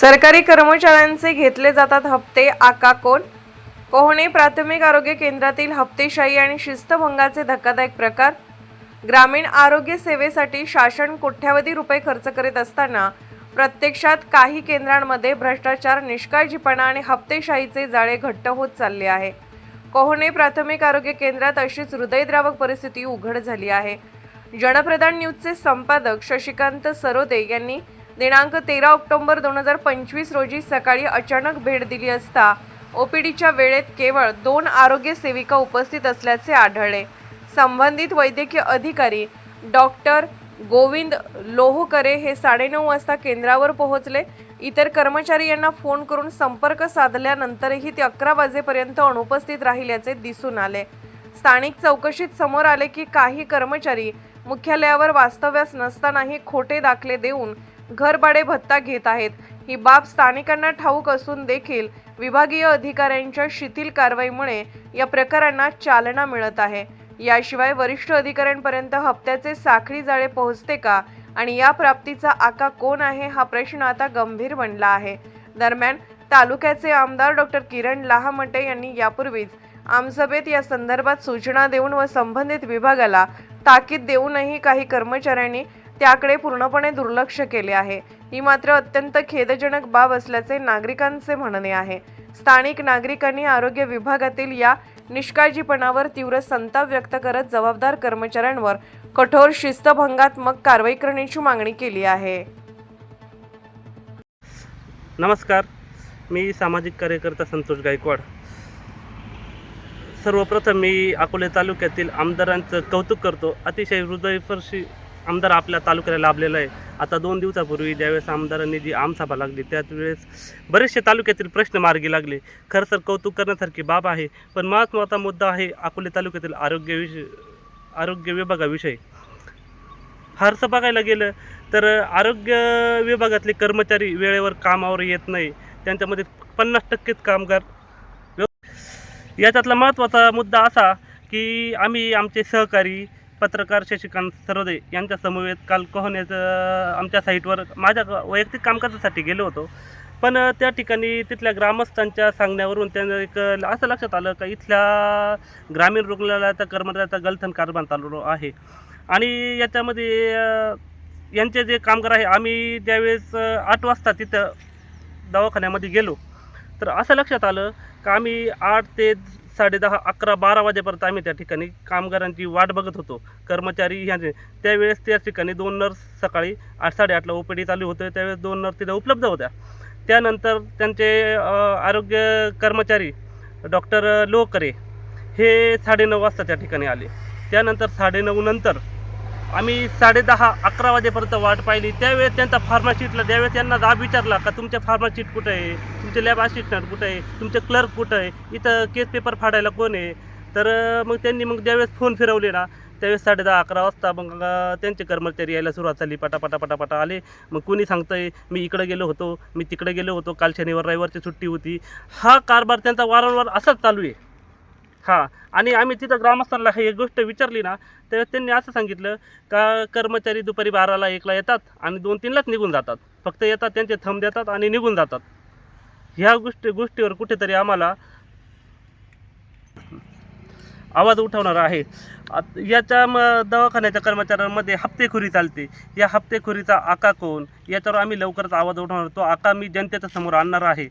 सरकारी कर्मचाऱ्यांचे घेतले जातात हप्ते आका कोण? पोहणे प्राथमिक आरोग्य केंद्रातील हप्तेशाही आणि शिस्तभंगाचे धक्कादायक प्रकार? ग्रामीण आरोग्य सेवेसाठी शासन कोट्यावधी रुपये खर्च करीत असताना प्रत्यक्षात काही केंद्रांमध्ये भ्रष्टाचार निष्काळजीपणा आणि हप्तेशाहीचे जाळे घट्ट होत चालले आहे. कोहणे प्राथमिक आरोग्य केंद्रात अशीच हृदयद्रावक परिस्थिती उघड झाली आहे. जनप्रधान न्यूजचे संपादक शशिकांत सरोदे यांनी दिनांक तेरा ऑक्टोबर दोन हजार पंचवीस रोजी सकाळी अचानक भेट दिली असता ओपीडीच्या वेळेत केवळ दोन आरोग्य सेविका उपस्थित असल्याचे आढळले. संबंधित वैद्यकीय अधिकारी डॉक्टर गोविंद लोहकरे हे साडेनऊ वाजता केंद्रावर पोहोचले. इतर कर्मचारी यांना फोन करून संपर्क साधल्यानंतरही ते अकरा वाजेपर्यंत अनुपस्थित राहिल्याचे दिसून आले. स्थानिक चौकशीत समोर आले की काही कर्मचारी मुख्यालयावर वास्तव्यास नसतानाही खोटे दाखले देऊन घरभाडे भत्ता घेत आहेत. ही बाब स्थानिकांना ठाऊक असून देखील विभागीय अधिकाऱ्यांच्या शिथिल कारवाईमुळे या प्रकारांना चालना मिळत आहे. याशिवाय वरिष्ठ अधिकाऱ्यांपर्यंत हप्त्याचे साखळी जाळे पोहोचते का आणि या प्राप्तीचा आका कोण आहे हा प्रश्न आता गंभीर बनला आहे. दरम्यान तालुक्याचे आमदार डॉक्टर किरण लहामटे यांनी यापूर्वीच आमसभेत या संदर्भात सूचना देऊन व संबंधित विभागाला ताकीद देऊनही काही कर्मचाऱ्यांनी त्याकडे पूर्णपणे दुर्लक्ष केले आहे. ही मात्र अत्यंत खेदजनक बाब असल्याचे नागरिकांचे म्हणणे आहे. स्थानिक नागरिकांनी आरोग्य विभागातील या निष्काळजीपणावर तीव्र संताप व्यक्त करत जबाबदार कर्मचाऱ्यांवर कठोर शिस्तभंगात्मक कारवाई करण्याची मागणी केली आहे. नमस्कार. मी सामाजिक कार्यकर्ता संतोष गायकवाड. सर्वप्रथम मी अकोले तालुक्यातील आमदारांचं कौतुक करतो. अतिशय हृदयस्पर्शी आमदार आपल्या तालुक्याला लाभलेला आहे. आता दोन दिवसापूर्वी ज्यावेळेस आमदारांनी जी आमसभा लागली त्याच वेळेस बरेचसे तालुक्यातील प्रश्न मार्गी लागले. खरं तर कौतुक करण्यासारखी बाब आहे पण महत्त्वाचा मुद्दा आहे अकोले तालुक्यातील आरोग्य विषय आरोग्य विभागाविषयी. फारसं बघायला गेलं तर आरोग्य विभागातले कर्मचारी वेळेवर कामावर येत नाही. त्यांच्यामध्ये पन्नास टक्केच कामगार व्यव- याच्यातला महत्त्वाचा मुद्दा असा की आम्ही आमचे सहकारी पत्रकार शशिकांत सरोदे यांच्या समवेत काल कोहण्याचं आमच्या साईटवर माझ्या वैयक्तिक कामकाजासाठी गेलो होतो. पण त्या ठिकाणी तिथल्या ग्रामस्थांच्या सांगण्यावरून त्यांना एक असं लक्षात आलं का इथल्या ग्रामीण रुग्णालयाचा कर्मचाऱ्याचा गलथन कारभार चालू आहे. आणि याच्यामध्ये यांचे जे कामगार आहे आम्ही ज्यावेळेस आठ वाजता तिथं दवाखान्यामध्ये गेलो तर असं लक्षात आलं का आम्ही आठ ते साडेदहा अकरा बारा वाजेपर्यंत आम्ही त्या ठिकाणी कामगारांची वाट बघत होतो. कर्मचारी ह्यांचे त्यावेळेस त्या ठिकाणी दोन नर्स सकाळी आठ साडेआठला ओ पी डी चालू होतं. त्यावेळेस दोन नर्स तिथं उपलब्ध होत्या. त्यानंतर त्यांचे आरोग्य कर्मचारी डॉक्टर लोकरे हे साडेनऊ वाजता त्या ठिकाणी आले. त्यानंतर साडेनऊ नंतर आम्ही साडेदहा अकरा वाजेपर्यंत वाट पाहिली. त्यावेळेस त्यांचा फार्माशीटला त्यावेळेस त्यांना दाब विचारला का तुमच्या फार्माशीट कुठं आहे? तुमचे लॅब असिस्टंट कुठं आहे? तुमचे क्लर्क कुठं आहे? इथं केस पेपर फाडायला कोण आहे? तर मग त्यांनी मग ज्यावेळेस फोन फिरवले ना त्यावेळेस साडेदहा अकरा वाजता मग त्यांचे कर्मचारी यायला सुरुवात झाली पटापटा पटापटा आले. मग कोणी सांगतंय मी इकडे गेलो होतो मी तिकडे गेलो होतो काल शनिवार रविवारची सुट्टी होती. हा कारभार त्यांचा वारंवार असाच चालू आहे. हां आणि आम्ही तिथं ग्रामस्थांना एक गोष्ट विचारली ना त्यावेळेस त्यांनी असं सांगितलं का कर्मचारी दुपारी बाराला एकला येतात आणि दोन तीनलाच निघून जातात. फक्त येतात त्यांचे थंब देतात आणि निघून जातात. ह्या गोष्टी गोष्टीवर कुठेतरी आम्हाला आवाज उठवणार आहे. याच्या म दवाखान्याच्या कर्मचाऱ्यांमध्ये हप्तेखोरी चालते. या हप्तेखोरीचा आका कोण? याच्यावर आम्ही लवकरच आवाज उठवणार. तो आका मी जनतेच्या समोर आणणार आहे.